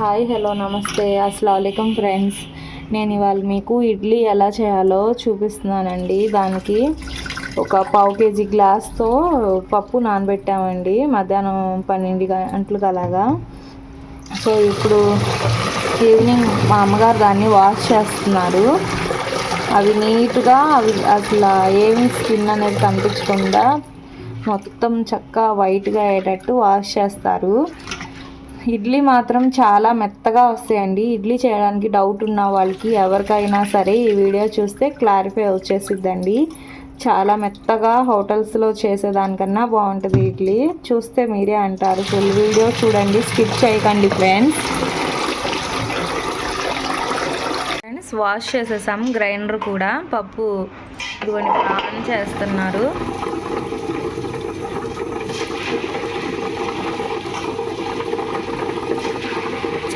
Hi hello నమస్తే. అస్సలం friends. నేను ఇవాళ మీకు ఇడ్లీ ఎలా చేయాలో చూపిస్తున్నానండి. దానికి ఒక పావు కేజీ గ్లాస్తో పప్పు నానబెట్టామండి. మధ్యాహ్నం పన్నెండు గంటలకు అలాగా. సో ఇప్పుడు ఈవినింగ్ మా అమ్మగారు దాన్ని వాష్ చేస్తున్నారు. అవి నీట్గా అవి అసలు ఏమి స్కిన్ అనేది కనిపించకుండా మొత్తం చక్కగా వైట్గా అయ్యేటట్టు వాష్ చేస్తారు. ఇడ్లీ మాత్రం చాలా మెత్తగా వస్తాయండి. ఇడ్లీ చేయడానికి డౌట్ ఉన్న వాళ్ళకి ఎవరికైనా సరే ఈ వీడియో చూస్తే క్లారిఫై వచ్చేసిద్దండి. చాలా మెత్తగా హోటల్స్లో చేసేదానికన్నా బాగుంటుంది ఇడ్లీ. చూస్తే మీరే అంటారు. ఫుల్ వీడియో చూడండి స్కిప్ చేయకండి ఫ్రెండ్స్ ఫ్రెండ్స్ వాష్ చేసేసాం. గ్రైండర్ కూడా పప్పు ఇదిగోని ఆన్ చేస్తున్నారు.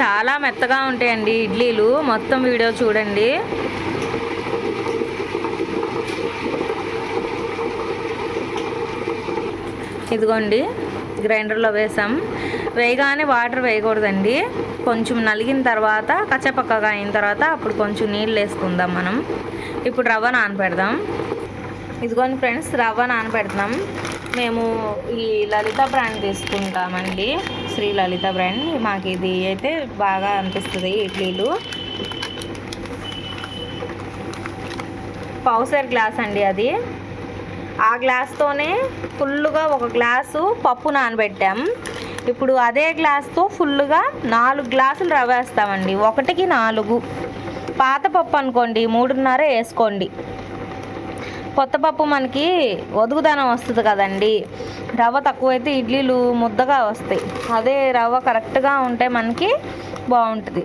చాలా మెత్తగా ఉంటాయండి ఇడ్లీలు. మొత్తం వీడియో చూడండి. ఇదిగోండి గ్రైండర్లో వేసాం. వేయగానే వాటర్ వేయకూడదండి. కొంచెం నలిగిన తర్వాత కచ్చపక్కగా అయిన తర్వాత అప్పుడు కొంచెం నీళ్ళు వేసుకుందాం మనం. ఇప్పుడు రవ్వ నానపెడదాం ఇదిగోండి ఫ్రెండ్స్ రవ్వ నానపెడతాం మేము ఈ లలిత బ్రాండ్ తీసుకుంటామండి. శ్రీ లలిత బ్రాండ్. మాకు ఇది అయితే బాగా అనిపిస్తుంది ఇడ్లీలు. పౌసర్ గ్లాస్ అండి అది. ఆ గ్లాస్తోనే ఫుల్గా ఒక గ్లాసు పప్పు నానబెట్టాం. ఇప్పుడు అదే గ్లాస్తో ఫుల్గా నాలుగు గ్లాసులు రవ్వ వేస్తామండి. ఒకటికి నాలుగు. పాత పప్పు అనుకోండి మూడున్నర వేసుకోండి. కొత్త పప్పు మనకి ఒదుగుదనం వస్తుంది కదండి. రవ్వ తక్కువైతే ఇడ్లీలు ముద్దగా వస్తాయి. అదే రవ్వ కరెక్ట్గా ఉంటే మనకి బాగుంటుంది.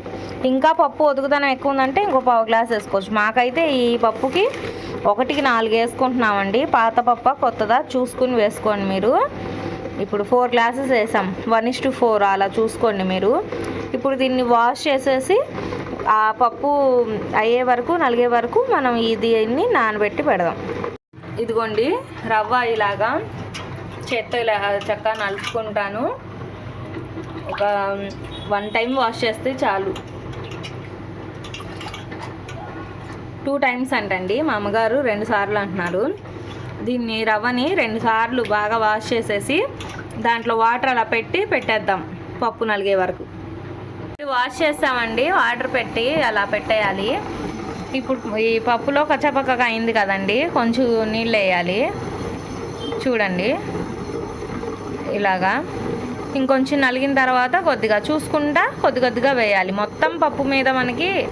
ఇంకా పప్పు ఒదుగుదనం ఎక్కువ ఉందంటే ఇంకో పావు గ్లాస్ వేసుకోవచ్చు. మాకైతే ఈ పప్పుకి ఒకటికి నాలుగు వేసుకుంటున్నామండి. పాత పప్ప కొత్తదా? చూసుకుని వేసుకోండి మీరు. ఇప్పుడు ఫోర్ గ్లాసెస్ వేసాం. వన్ ఇస్ టు ఫోర్ అలా చూసుకోండి మీరు. ఇప్పుడు దీన్ని వాష్ చేసేసి ఆ పప్పు అయ్యే వరకు నలిగే వరకు మనం ఇది దీన్ని నానబెట్టి పెడదాం. ఇదిగోండి రవ్వ ఇలాగా చేత్తో ఇలా చక్కగా నలుపుకుంటాను. ఒక వన్ టైం వాష్ చేస్తే చాలు. టూ టైమ్స్ అంటండి మా అమ్మగారు రెండు సార్లు అంటున్నారు. దీన్ని రవ్వని రెండు సార్లు బాగా వాష్ చేసేసి దాంట్లో వాటర్ అలా పెట్టి పెట్టేద్దాం పప్పు నలిగే వరకు. వాష్ చేస్తామండి వాటర్ పెట్టి అలా పెట్టేయాలి. ఇప్పుడు ఈ పప్పులో కచ్చపక్కగా అయింది కదండి. కొంచెం నీళ్ళు వేయాలి. చూడండి. ఇలాగా. ఇంకొంచెం నలిగిన తర్వాత కొద్దిగా చూసుకుంటా కొద్ది కొద్దిగా వేయాలి. మొత్తం పప్పు మీద మనకి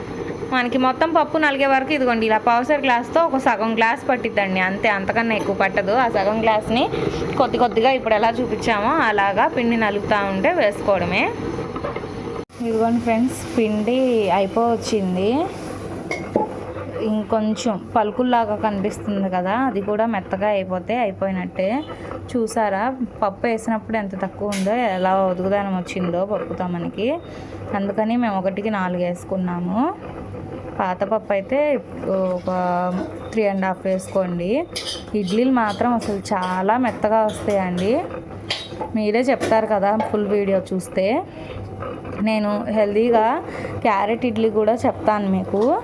మనకి మొత్తం పప్పు నలిగే వరకు ఇదిగోండి ఇలా పౌసర్ గ్లాస్తో ఒక సగం గ్లాస్ పట్టిద్దండి. అంతే అంతకన్నా ఎక్కువ పట్టదు. ఆ సగం గ్లాస్ని కొద్ది కొద్దిగా ఇప్పుడు ఎలా చూపించామో అలాగా పిండి నలుగుతూ ఉంటే వేసుకోవడమే. ఇదిగోండి ఫ్రెండ్స్ పిండి అయిపోవచ్చింది. ఇంకొంచెం పలుకుల్లాగా కనిపిస్తుంది కదా అది కూడా మెత్తగా అయిపోతే అయిపోయినట్టే. చూసారా? పప్పు వేసినప్పుడు ఎంత తక్కువ ఉందో ఎలా ఒదుగుదానం వచ్చిందో పప్పుతో మనకి. అందుకని మేము ఒకటికి నాలుగు వేసుకున్నాము. పాత పప్పు అయితే ఒక త్రీ అండ్ హాఫ్ వేసుకోండి. ఇడ్లీలు మాత్రం అసలు చాలా మెత్తగా వస్తాయండి. మీరే చెప్తారు కదా ఫుల్ వీడియో చూస్తే. నేను హెల్తీగా క్యారెట్ ఇడ్లీ కూడా చెప్తాను మీకు.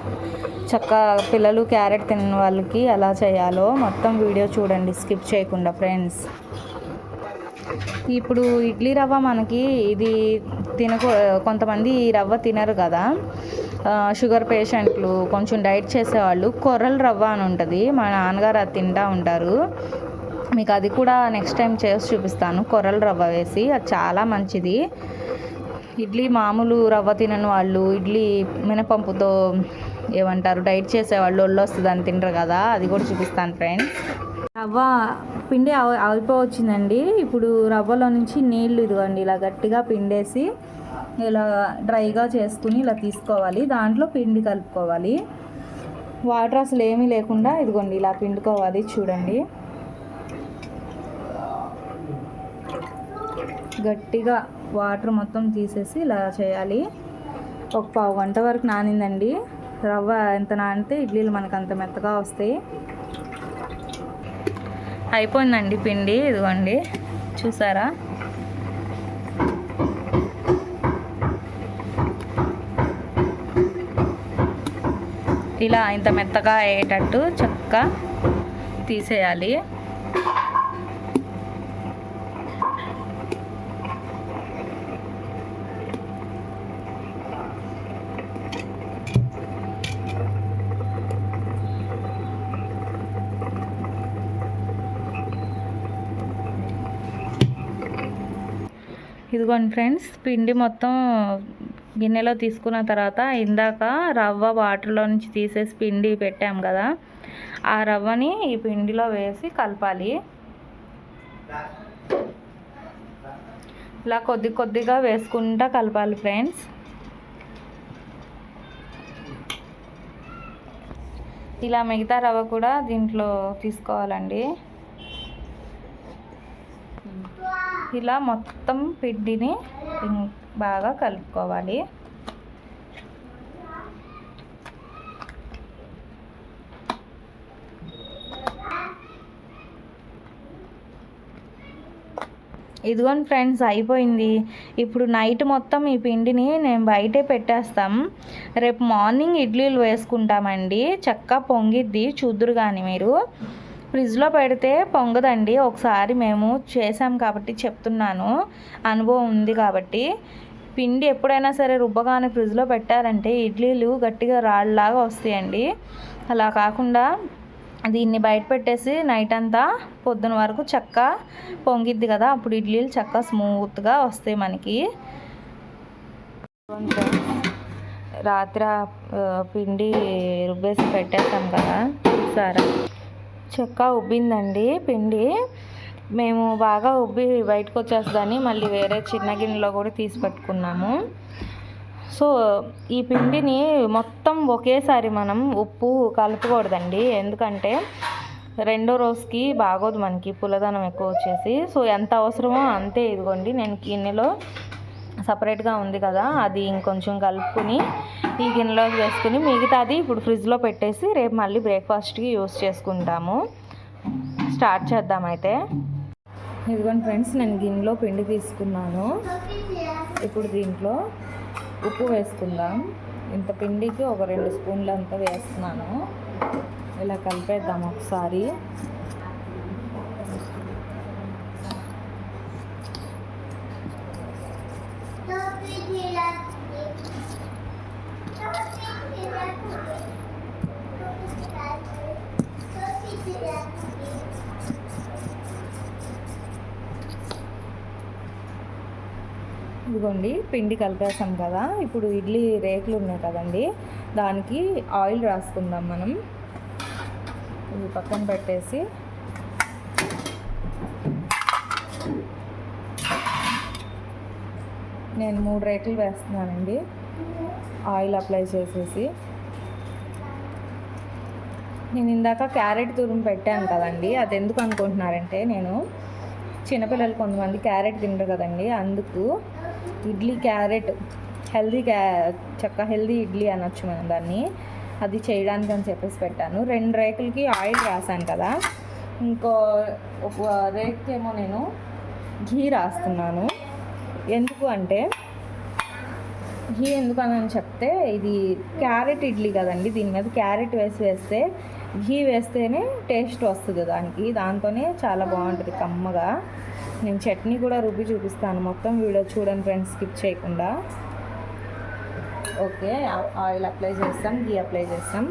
చక్క పిల్లలు క్యారెట్ తినని వాళ్ళకి ఎలా చేయాలో మొత్తం వీడియో చూడండి స్కిప్ చేయకుండా ఫ్రెండ్స్ ఇప్పుడు ఇడ్లీ రవ్వ మనకి ఇది తినకు కొంతమంది ఈ రవ్వ తినరు కదా. షుగర్ పేషెంట్లు కొంచెం డైట్ చేసేవాళ్ళు. కొర్రల రవ్వ అని ఉంటుంది మా నాన్నగారు అది తింటూ ఉంటారు. మీకు అది కూడా నెక్స్ట్ టైం చేసి చూపిస్తాను. కొర్రల రవ్వ వేసి అది చాలా మంచిది. ఇడ్లీ మామూలు రవ్వ తినని వాళ్ళు ఇడ్లీ మినపంపుతో ఏమంటారు డైట్ చేసేవాళ్ళు ఒళ్ళు వస్తుంది అని తింటారు కదా అది కూడా చూపిస్తాను ఫ్రెండ్స్ రవ్వ పిండి అయిపోవచ్చిందండి ఇప్పుడు రవ్వలో నుంచి నీళ్ళు ఇదిగోండి ఇలా గట్టిగా పిండేసి ఇలా డ్రైగా చేసుకుని ఇలా తీసుకోవాలి. దాంట్లో పిండి కలుపుకోవాలి. వాటర్ అసలు ఏమీ లేకుండా ఇదిగోండి ఇలా పిండుకోవాలి చూడండి. గట్టిగా వాటర్ మొత్తం తీసేసి ఇలా చేయాలి. ఒక పావు గంట వరకు నానిందండి. రవ్వ ఎంత నానితే ఇడ్లీలు మనకు అంత మెత్తగా వస్తాయి. అయిపోయిందండి పిండి ఇదిగోండి. చూసారా? ఇలా ఇంత మెత్తగా అయ్యేటట్టు చక్కగా తీసేయాలి. ఇదిగోండి ఫ్రెండ్స్ పిండి మొత్తం గిన్నెలో తీసుకున్న తర్వాత ఇందాక రవ్వ వాటర్లో నుంచి తీసేసి పిండి పెట్టాం కదా ఆ రవ్వని ఈ పిండిలో వేసి కలపాలి. ఇలా కొద్ది కొద్దిగా వేసుకుంటా కలపాలి ఫ్రెండ్స్. ఇలా మిగతా రవ్వ కూడా దీంట్లో తీసుకోవాలండి. ఇలా మొత్తం పిండిని బాగా కలుపుకోవాలి. ఇదిగోండి ఫ్రెండ్స్ అయిపోయింది. ఇప్పుడు నైట్ మొత్తం ఈ పిండిని నేను బయటే పెట్టేస్తాం. రేపు మార్నింగ్ ఇడ్లీలు వేసుకుంటామండి. చక్కగా పొంగిద్ది చూద్దురు కానీ మీరు. ఫ్రిడ్జ్లో పెడితే పొంగదండి. ఒకసారి మేము చేసాం కాబట్టి చెప్తున్నాను. అనుభవం ఉంది కాబట్టి. పిండి ఎప్పుడైనా సరే రుబ్బగానే ఫ్రిడ్జ్లో పెట్టారంటే ఇడ్లీలు గట్టిగా రాళ్ళలాగా వస్తాయండి. అలా కాకుండా దీన్ని బయట పెట్టేసి నైట్ అంతా పొద్దున వరకు చక్క పొంగిద్ది కదా అప్పుడు ఇడ్లీలు చక్క స్మూత్గా వస్తాయి మనకి. రాత్రి పిండి రుబ్బేసి పెట్టేస్తాం కదా చూసారా? చెక్క ఉబ్బిందండి పిండి. మేము బాగా ఉబ్బి బయటకు వచ్చేస్తుందని మళ్ళీ వేరే చిన్న గిన్నెలో కూడా తీసి పెట్టుకున్నాము. సో ఈ పిండిని మొత్తం ఒకేసారి మనం ఉప్పు కలపకూడదండి. ఎందుకంటే రెండో రోజుకి బాగోదు మనకి పులదనం ఎక్కువ వచ్చేసి. సో ఎంత అవసరమో అంతే ఇదిగోండి. నేను గిన్నెలో సపరేట్గా ఉంది కదా అది ఇంకొంచెం కలుపుకుని ఈ గిన్నెలోకి వేసుకుని మిగతాది ఇప్పుడు ఫ్రిడ్జ్లో పెట్టేసి రేపు మళ్ళీ బ్రేక్ఫాస్ట్కి యూస్ చేసుకుంటాము. స్టార్ట్ చేద్దాం అయితే. ఇదిగోండి ఫ్రెండ్స్ నేను గిన్నెలో పిండి తీసుకున్నాను. ఇప్పుడు దీంట్లో ఉప్పు వేసుకుందాం. ఇంత పిండికి ఒక రెండు స్పూన్లు అంతా వేస్తున్నాను. ఇలా కలిపేద్దాం ఒకసారి. ఇదిగోండి పిండి కలిపేసాం కదా. ఇప్పుడు ఇడ్లీ రేకులు ఉన్నాయి కదండి. దానికి ఆయిల్ రాసుకుందాం మనం. ఇది పక్కన పెట్టేసి. నేను మూడు రేకులు వేస్తున్నానండి. ఆయిల్ అప్లై చేసేసి. నేను ఇందాక క్యారెట్ తురుము పెట్టాను కదండి అది ఎందుకు అనుకుంటున్నారంటే నేను చిన్నపిల్లలు కొంతమంది క్యారెట్ తింటారు కదండి అందుకు ఇడ్లీ క్యారెట్ హెల్దీ క్యా చక్క హెల్దీ ఇడ్లీ అనొచ్చు మనం దాన్ని అది చేయడానికి అని చెప్పేసి పెట్టాను. రెండు రేకులకి ఆయిల్ రాసాను కదా ఇంకో ఒక రేక్కేమో నేను ఘీ రాస్తున్నాను. ఎందుకు అంటే ఘీ ఎందుకని చెప్తే ఇది క్యారెట్ ఇడ్లీ కదండి దీని మీద క్యారెట్ వేసి వేస్తే ఘీ వేస్తేనే టేస్ట్ వస్తుంది దానికి. దాంతోనే చాలా బాగుంటుంది కమ్మగా. నేను చట్నీ కూడా రుబ్బి చూపిస్తాను. మొత్తం వీడియో చూడండి ఫ్రెండ్స్ స్కిప్ చేయకుండా. ఓకే ఆయిల్ అప్లై చేస్తాం ఘీ అప్లై చేస్తాం.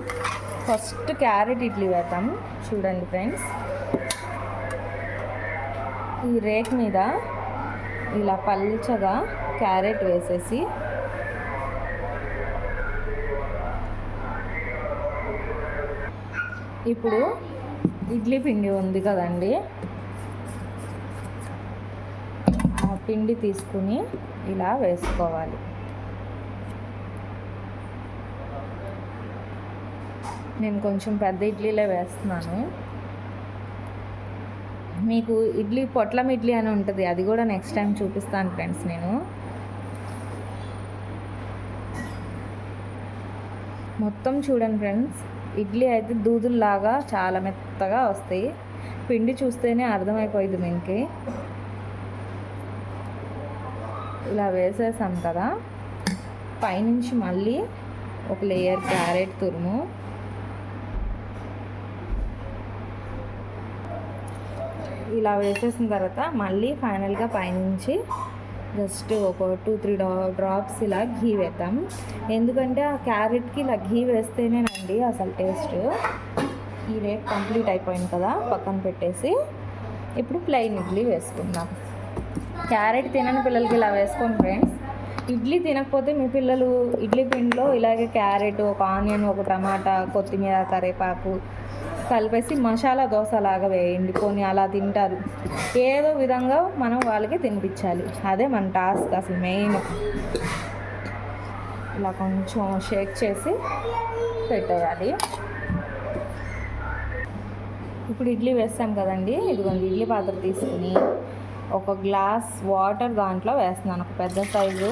ఫస్ట్ క్యారెట్ ఇడ్లీ వేద్దాం. చూడండి ఫ్రెండ్స్. ఈ రేక్ మీద ఇలా పల్చగా క్యారెట్ వేసేసి ఇప్పుడు ఇడ్లీ పిండి ఉంది కదండి. ఆ పిండి తీసుకుని ఇలా వేసుకోవాలి. నేను కొంచెం పెద్ద ఇడ్లీలే వేస్తున్నాను. మీకు ఇడ్లీ పొట్లం ఇడ్లీ అని ఉంటుంది అది కూడా నెక్స్ట్ టైం చూపిస్తాను ఫ్రెండ్స్ నేను. మొత్తం చూడండి ఫ్రెండ్స్. ఇడ్లీ అయితే దూదుల్లాగా చాలా మెత్తగా వస్తాయి. పిండి చూస్తేనే అర్థమైపోయింది మీకు. ఇలా వేసేసాం కదా. పైనుంచి మళ్ళీ ఒక లేయర్ క్యారెట్ తురుము. ఇలా వేసేసిన తర్వాత మళ్ళీ ఫైనల్గా పైనుంచి జస్ట్ ఒక టూ త్రీ డ్రాప్స్ ఇలా ఘీ వేద్దాం. ఎందుకంటే ఆ క్యారెట్కి ఇలా ఘీ వేస్తేనేనండి అసలు టేస్ట్. ఈ రేట్ కంప్లీట్ అయిపోయింది కదా పక్కన పెట్టేసి. ఇప్పుడు ప్లెయిన్ ఇడ్లీ వేసుకుందాం. క్యారెట్ తినని పిల్లలకి ఇలా వేసుకోండి ఫ్రెండ్స్. ఇడ్లీ తినకపోతే మీ పిల్లలు ఇడ్లీ పిండిలో ఇలాగే క్యారెట్ ఒక ఆనియన్ ఒక టమాటా కొత్తిమీర కరివేపాకు కలిపేసి మసాలా దోశ లాగా వేయండి. కొన్ని అలా తింటారు. ఏదో విధంగా మనం వాళ్ళకి తినిపించాలి. అదే మన టాస్క్ అసలు మెయిన్ ఇలా కొంచెం షేక్ చేసి పెట్టేయాలి. ఇప్పుడు ఇడ్లీ వేస్తాం కదండి. ఇదిగోండి ఇడ్లీ పాత్ర తీసుకుని ఒక గ్లాస్ వాటర్ దాంట్లో వేస్తున్నాను. ఒక పెద్ద సైజు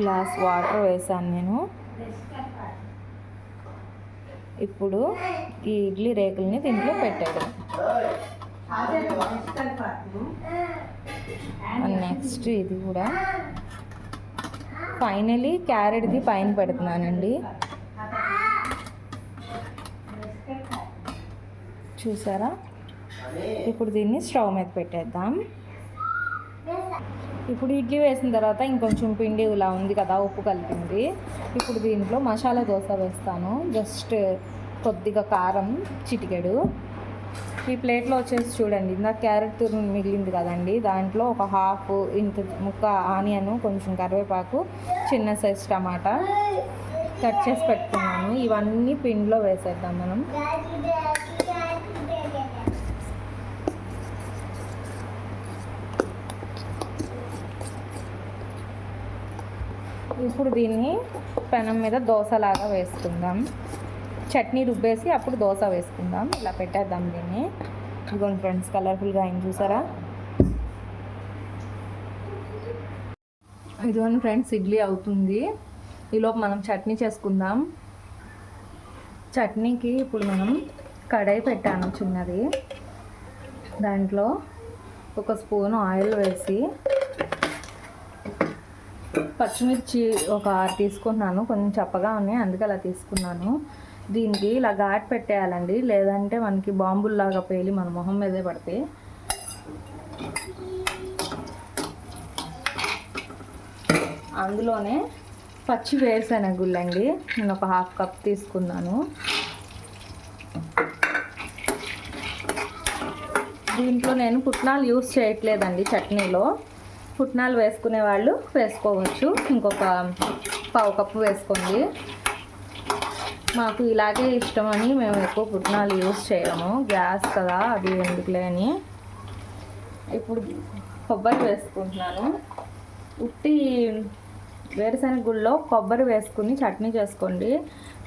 గ్లాస్ వాటర్ వేసాను నేను. ఇప్పుడు ఈ ఇడ్లీ రేకుల్ని దీంట్లో పెట్టాడు. నెక్స్ట్ ఇది కూడా. ఫైనలీ క్యారెట్ది పైన పెడుతున్నానండి. చూసారా? ఇప్పుడు దీన్ని స్టవ్ మీద పెట్టేద్దాం. ఇప్పుడు ఇడ్లీ వేసిన తర్వాత ఇంకొంచెం పిండి ఇలా ఉంది కదా ఉప్పు కలిపింది. ఇప్పుడు దీంట్లో మసాలా దోశ వేస్తాను. జస్ట్ కొద్దిగా కారం చిటికెడు. ఈ ప్లేట్లో వచ్చేసి చూడండి ఇందాక క్యారెట్ తురుము మిగిలింది కదండి. దాంట్లో ఒక హాఫ్ ఇంత ముక్క ఆనియన్ కొంచెం కరివేపాకు చిన్న సైజ్ టమాటా కట్ చేసి పెట్టుకున్నాను. ఇవన్నీ పిండిలో వేసేద్దాం మనం. ఇప్పుడు దీన్ని పెనం మీద దోశలాగా వేసుకుందాం. చట్నీ రుబ్బేసి అప్పుడు దోశ వేసుకుందాం. ఇలా పెట్టేద్దాం దీన్ని. ఇదిగోండి ఫ్రెండ్స్ కలర్ఫుల్గా అయింది చూసారా? ఇదిగోండి ఫ్రెండ్స్ ఇడ్లీ అవుతుంది. ఈలోపు మనం చట్నీ చేసుకుందాం. చట్నీకి ఇప్పుడు మనం కడాయి పెట్టాను చిన్నది. దాంట్లో ఒక స్పూన్ ఆయిల్ వేసి పచ్చిమిర్చి ఒక ఆరు తీసుకున్నాను కొంచెం చప్పగా ఉన్నాయి అందుకే అలా తీసుకున్నాను. దీనికి ఇలా ఘాట్ పెట్టేయాలండి. లేదంటే మనకి బాంబుల్లాగా పేలి మన మొహం మీదే పడితే. అందులోనే పచ్చి వేరుశనగుళ్ళండి నేను ఒక హాఫ్ కప్ తీసుకున్నాను. దీంట్లో నేను పుట్నాలు యూస్ చేయట్లేదండి చట్నీలో. పుట్నాలు వేసుకునే వాళ్ళు వేసుకోవచ్చు. ఇంకొక పావు కప్పు వేసుకోండి. మాకు ఇలాగే ఇష్టమని మేము ఎక్కువ పుట్నాలు యూజ్ చేయము. గ్యాస్ కదా అది ఎందుకులే అని. ఇప్పుడు కొబ్బరి వేసుకుంటున్నాను. ఉట్టి వేరుశనగ గుళ్ళో కొబ్బరి వేసుకుని చట్నీ చేసుకోండి.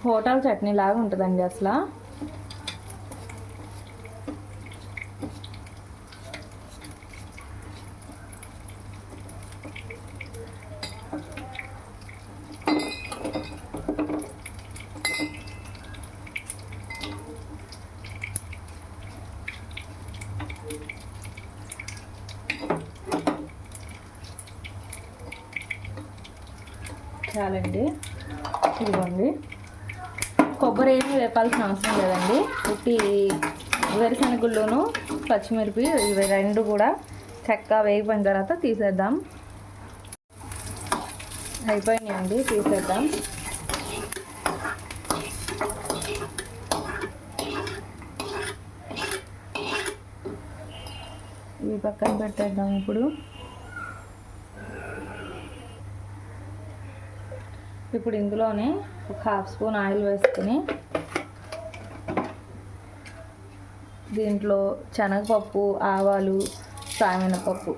హోటల్ చట్నీ లాగా ఉంటుందండి అసలు. చాలండి ఇదిగోండి. కొబ్బరి ఏమి వేపాల్సిన అవసరం లేదండి. ఉట్టి వేరుశనగుళ్ళును పచ్చిమిరపి ఇవి రెండు కూడా చెక్క వేగిపోయిన తర్వాత తీసేద్దాం. అయిపోయినాయండి తీసేద్దాం. ఇవి పక్కన పెట్టేద్దాం ఇప్పుడు. ఇప్పుడు ఇందులోనే ఒక హాఫ్ స్పూన్ ఆయిల్ వేసుకుని దీంట్లో శనగపప్పు ఆవాలు సామినపప్పు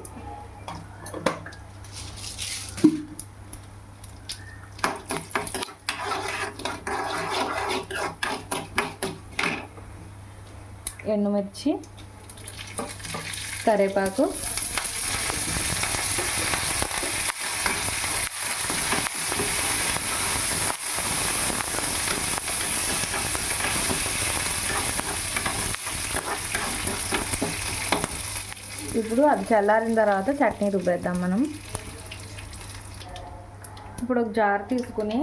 ఎండుమిర్చి కరివేపాకు ఇప్పుడు అది చల్లారిన తర్వాత చట్నీ రుబ్బేద్దాం మనం. ఇప్పుడు ఒక జార్ తీసుకుని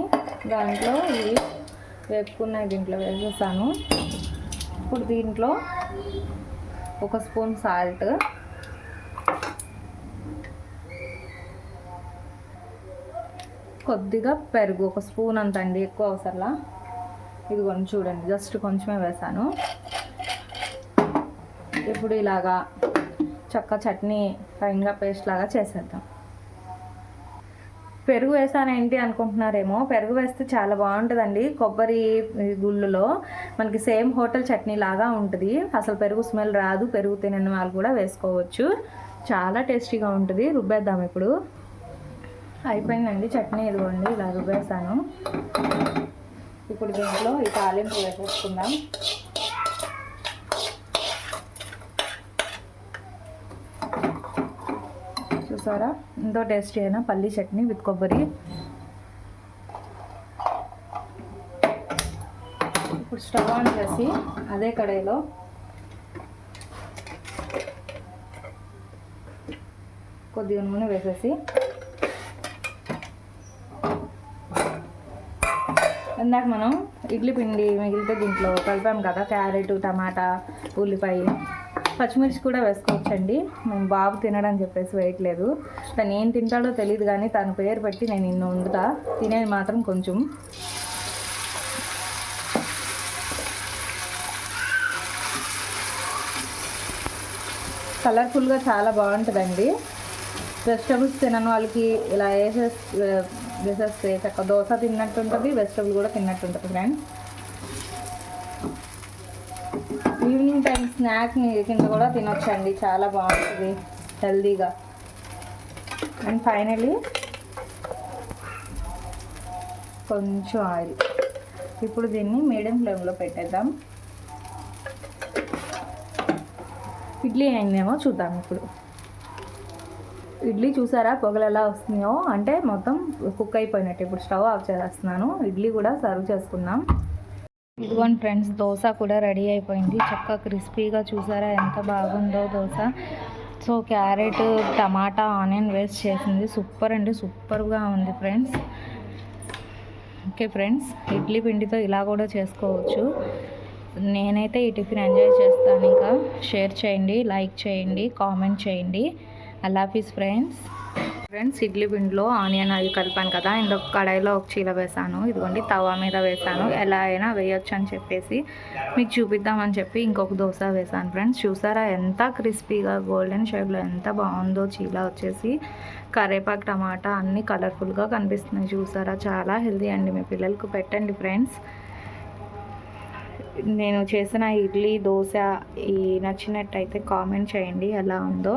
దాంట్లో ఇవి వేపుకున్న దీంట్లో వేసేసాను. ఇప్పుడు దీంట్లో ఒక స్పూన్ సాల్ట్. కొద్దిగా పెరుగు ఒక స్పూన్ అంత అండి ఎక్కువ అవసరంలా. ఇది కొంచెం చూడండి జస్ట్ కొంచెమే వేసాను. ఇప్పుడు ఇలాగా చక్క చట్నీ ఫైన్గా పేస్ట్ లాగా చేసేద్దాం. పెరుగు వేసాను ఏంటి అనుకుంటున్నారేమో? పెరుగు వేస్తే చాలా బాగుంటుందండి. కొబ్బరి గుళ్ళులో మనకి సేమ్ హోటల్ చట్నీ లాగా ఉంటుంది. అసలు పెరుగు స్మెల్ రాదు. పెరుగు తినని వాళ్ళు కూడా వేసుకోవచ్చు. చాలా టేస్టీగా ఉంటుంది. రుబ్బేద్దాం ఇప్పుడు. అయిపోయిందండి చట్నీ ఇదిగోండి. ఇలా రుబ్బేసాను. ఇప్పుడు దీంట్లో ఈ తాలింపు వేసేసుకుందాం. చూసారా? ఎంతో టేస్టీ అయిన పల్లీ చట్నీ విత్ కొబ్బరి. ఇప్పుడు స్టవ్ ఆన్ చేసి అదే కడాయిలో కొద్దిగా నూనె వేసేసి ఇందాక మనం ఇడ్లీ పిండి మిగిలితే దీంట్లో కలిపాం కదా క్యారెట్ టమాటా ఉల్లిపాయ. పచ్చిమిర్చి కూడా వేసుకోవచ్చండి. మేము బాబు తినడం చెప్పేసి వేయట్లేదు. తను ఏం తింటాడో తెలియదు కానీ తన పేరు పెట్టి నేను నిన్ను వండుతా. తినేది మాత్రం కొంచెం. కలర్ఫుల్గా చాలా బాగుంటుందండి. వెజిటబుల్స్ తినని వాళ్ళకి ఇలా వేసే వేసేస్తే చక్క దోశ తిన్నట్టు ఉంటుంది వెజిటబుల్ కూడా తిన్నట్టు ఉంటుంది ఫ్రెండ్స్. ఈవినింగ్ టైం స్నాక్ కింద కూడా తినొచ్చండి. చాలా బాగుంటుంది. హెల్దీగా. అండ్ ఫైనలీ కొంచెం ఆయిల్. ఇప్పుడు దీన్ని మీడియం ఫ్లేమ్లో పెట్టేద్దాం. ఇడ్లీ అయిందేమో చూద్దాం ఇప్పుడు. ఇడ్లీ చూసారా? పొగలు ఎలా వస్తున్నాయో? అంటే మొత్తం కుక్ అయిపోయినట్టు. ఇప్పుడు స్టవ్ ఆఫ్ చేస్తున్నాను ఇడ్లీ కూడా సర్వ్ చేసుకుందాం. ఇదిగోండి ఫ్రెండ్స్ దోశ కూడా రెడీ అయిపోయింది. చక్కగా క్రిస్పీగా చూసారా ఎంత బాగుందో దోశ. సో క్యారెట్ టమాటా ఆనియన్ వేస్ట్ చేసింది. సూపర్ అండి సూపర్గా ఉంది ఫ్రెండ్స్. ఓకే ఫ్రెండ్స్ ఇడ్లీ పిండితో ఇలా కూడా చేసుకోవచ్చు. నేనైతే ఈ టిఫిన్ ఎంజాయ్ చేస్తాను. ఇంకా షేర్ చేయండి లైక్ చేయండి కామెంట్ చేయండి. అల్లాఫీస్ ఫ్రెండ్స్. ఫ్రెండ్స్ ఇడ్లీ పిండిలో ఆనియన్ అవి కలిపాను కదా ఇందులో కడాయిలో ఒక చీల వేసాను ఇదిగోండి తవా మీద వేసాను ఎలా అయినా వేయొచ్చు అని చెప్పేసి మీకు చూపిద్దామని చెప్పి ఇంకొక దోశ వేసాను ఫ్రెండ్స్. చూసారా ఎంత క్రిస్పీగా గోల్డెన్ షేప్లో ఎంత బాగుందో చీల వచ్చేసి. కరేపాకు టమాటా అన్నీ కలర్ఫుల్గా కనిపిస్తున్నాయి. చూసారా? చాలా హెల్దీ అండి మీ పిల్లలకు పెట్టండి ఫ్రెండ్స్. నేను చేసిన ఇడ్లీ దోశ ఈ నచ్చినట్టయితే కామెంట్ చేయండి ఎలా ఉందో.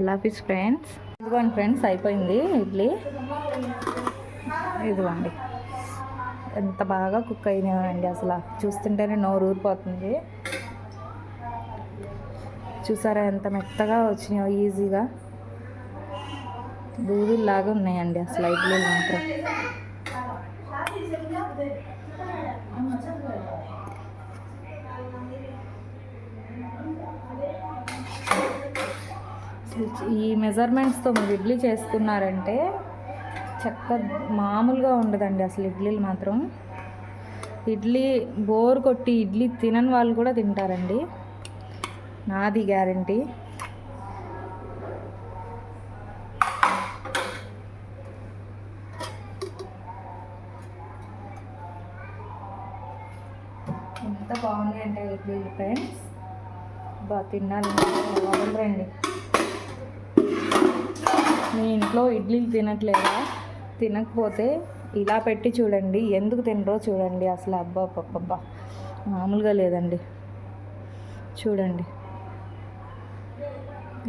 అల్లాఫీస్ ఫ్రెండ్స్. ఇదిగోండి ఫ్రెండ్స్ అయిపోయింది ఇడ్లీ. ఇదిగోండి. ఎంత బాగా కుక్ అయినాయండి అసలు. చూస్తుంటేనే నోరు ఊరిపోతుంది. చూసారా ఎంత మెత్తగా వచ్చినాయో ఈజీగా. దూదుల్లాగా ఉన్నాయండి అసలు ఇడ్లీలు మాత్రం. ఈ మెజర్మెంట్స్తో మీరు ఇడ్లీ చేసుకున్నారంటే చక్క మామూలుగా ఉండదండి అసలు ఇడ్లీలు మాత్రం. ఇడ్లీ బోర్ కొట్టి ఇడ్లీ తినని వాళ్ళు కూడా తింటారండి. నాది గ్యారంటీ. ఎంత బాగున్నాయంటే ఇడ్లీ ఫ్రెండ్స్. బాగా తినాలి రండి మీ ఇంట్లో ఇడ్లీలు తినట్లేదా? తినకపోతే ఇలా పెట్టి చూడండి. ఎందుకు తినరో చూడండి. అసలు అబ్బా పప్పబ్బా మామూలుగా లేదండి. చూడండి.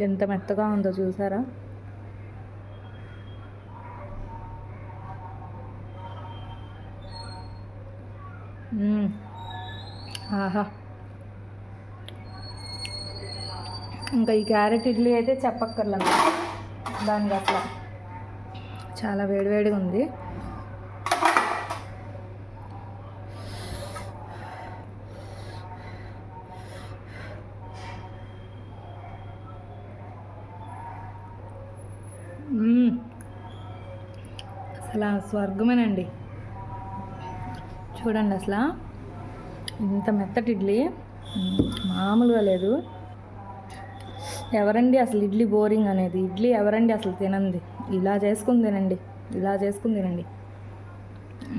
ఎంత మెత్తగా ఉందో చూసారా? ఆహా. ఇంకా ఈ క్యారెట్ ఇడ్లీ అయితే చెప్పక్కర్లేదు. దానికి అట్లా. చాలా వేడివేడిగా ఉంది. అసలు స్వర్గమేనండి. చూడండి అసలు. ఇంత మెత్తటి ఇడ్లీ. మామూలుగా లేదు. ఎవరండి అసలు ఇడ్లీ బోరింగ్ అనేది? ఇడ్లీ ఎవరండి అసలు తినండి ఇలా చేసుకుని తినండి. ఇలా చేసుకుని తినండి.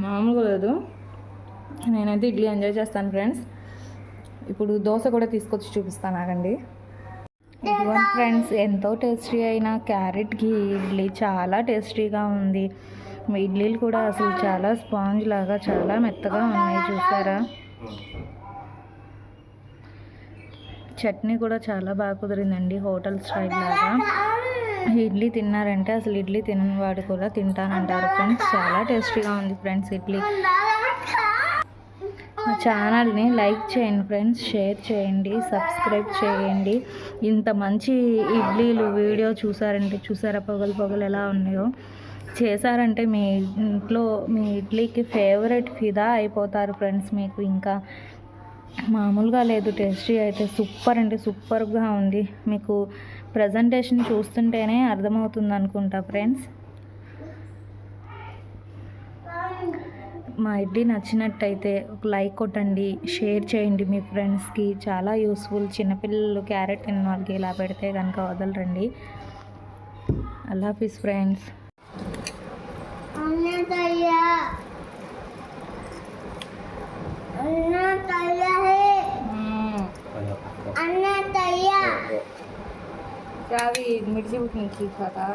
మామూలుగా లేదు. నేనైతే ఇడ్లీ ఎంజాయ్ చేస్తాను ఫ్రెండ్స్. ఇప్పుడు దోశ కూడా తీసుకొచ్చి చూపిస్తాను ఆగండి. ఇదిగోండి ఫ్రెండ్స్ ఎంతో టేస్టీ అయిన క్యారెట్కి ఇడ్లీ చాలా టేస్టీగా ఉంది. ఇడ్లీలు కూడా అసలు చాలా స్పాంజ్ లాగా చాలా మెత్తగా ఉన్నాయి చూసారా? చట్నీ కూడా చాలా బాగా కుదిరిందండి. హోటల్ స్టైల్ లాగా. ఇడ్లీ తిన్నారంటే అసలు ఇడ్లీ తినని వాడు కూడా తింటానంటారు ఫ్రెండ్స్. చాలా టేస్టీగా ఉంది ఫ్రెండ్స్ ఇడ్లీ. మా ఛానల్ని లైక్ చేయండి ఫ్రెండ్స్ షేర్ చేయండి సబ్స్క్రైబ్ చేయండి. ఇంత మంచి ఇడ్లీలు వీడియో చూసారంటే చూసారా పొగలు పొగలు ఎలా ఉన్నాయో? చేశారంటే మీ ఇంట్లో మీ ఇడ్లీకి ఫేవరెట్ ఫిదా అయిపోతారు ఫ్రెండ్స్ మీకు ఇంకా. మామూలుగా లేదు టేస్టీ అయితే సూపర్ అంటే సూపర్గా ఉంది. మీకు ప్రజెంటేషన్ చూస్తుంటేనే అర్థమవుతుంది అనుకుంటా ఫ్రెండ్స్ మా ఇడ్లీ నచ్చినట్టయితే ఒక లైక్ కొట్టండి షేర్ చేయండి మీ ఫ్రెండ్స్కి చాలా యూస్ఫుల్ చిన్నపిల్లలు క్యారెట్ తిన్న వాళ్ళకి ఇలా పెడితే కనుక వదలరండి. అల్లా పీస్ ఫ్రెండ్స్ अन्ना तैया हम्म। मिर्ची भी नहीं सीखा था।